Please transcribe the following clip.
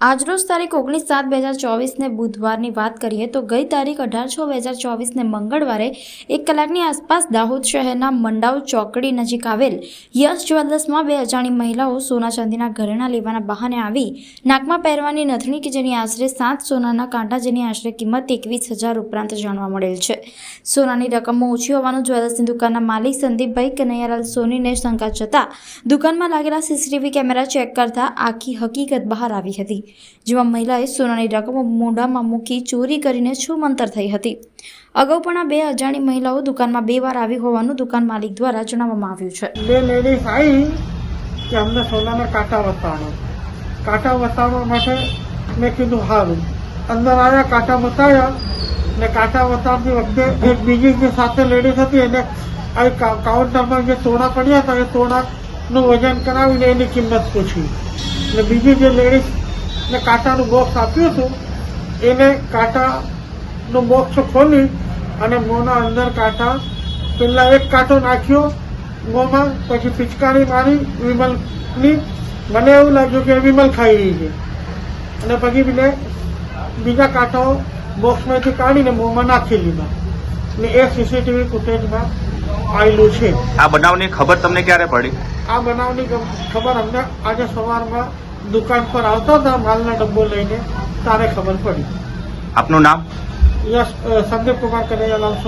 આજરોજ તારીખ ઓગણીસ સાત બે હજાર ચોવીસને બુધવારની વાત કરીએ તો ગઈ તારીખ અઢાર છ બે હજાર ચોવીસને મંગળવારે એક કલાકની આસપાસ દાહોદ શહેરના મંડાવ ચોકડી નજીક આવેલ યશ જ્વેલર્સમાં બે અજાણી મહિલાઓ સોના ચાંદીના ઘરેણાં લેવાના બહાને આવી નાકમાં પહેરવાની નથણી કે જેની આશરે સાત સોનાના કાંટા જેની આશરે કિંમત એકવીસ હજાર ઉપરાંત જાણવા મળેલ છે. સોનાની રકમમાં ઓછી હોવાનું જ્વેલર્સની દુકાનના માલિક સંદીપભાઈ કનૈયાલાલ સોનીને શંકા જતાં દુકાનમાં લાગેલા સીસીટીવી કેમેરા ચેક કરતા આખી હકીકત બહાર આવી હતી. જેમાં મહિલાએ સોનાની રકમ મોઢામાં મૂકી ચોરી કરીને છૂમંતર થઈ હતી. અગાઉ પણ આ બે અજાણી મહિલાઓ દુકાનમાં બે વાર આવી હોવાનું દુકાન માલિક દ્વારા જણાવવામાં આવ્યું છે. સોનાના અંદર આવ્યા કાંટા બતાવ્યા ને કાંટા બતાવતી વખતે એક બીજી જે સાથે લેડીઝ હતી, એને આ કાઉન્ટરમાં જે તોડા પડ્યા હતા, એ તોડાનું વજન કરાવીને એની કિંમત પૂછી. ને બીજી જે લેડીઝ ને કાંટાનું બોક્સ આપ્યું હતું. એને કાંટાનું બોક્સ ખોલી અને મોંના અંદર કાંટા પહેલાં એક કાંટો નાખ્યો મોંમાં પછી પિચકારી મારી વિમલની મને એવું લાગ્યું કે વિમલ ખાઈ રહી છે. અને પછી પેલે બીજા કાંટાઓ બોક્સમાંથી કાઢીને મોંમાં નાખી લીધા ને એ સીસીટીવી ફૂટેજમાં આવેલું છે. આ બનાવની ખબર તમને ક્યારે પડી? આ બનાવની ખબર અમને આજે સવારમાં દુકાન પર આવતા હતા માલનો ડબ્બો લઈને તારે ખબર પડી. આપનું નામ? Yes uh, Sandeep Kumar Kanaiyalal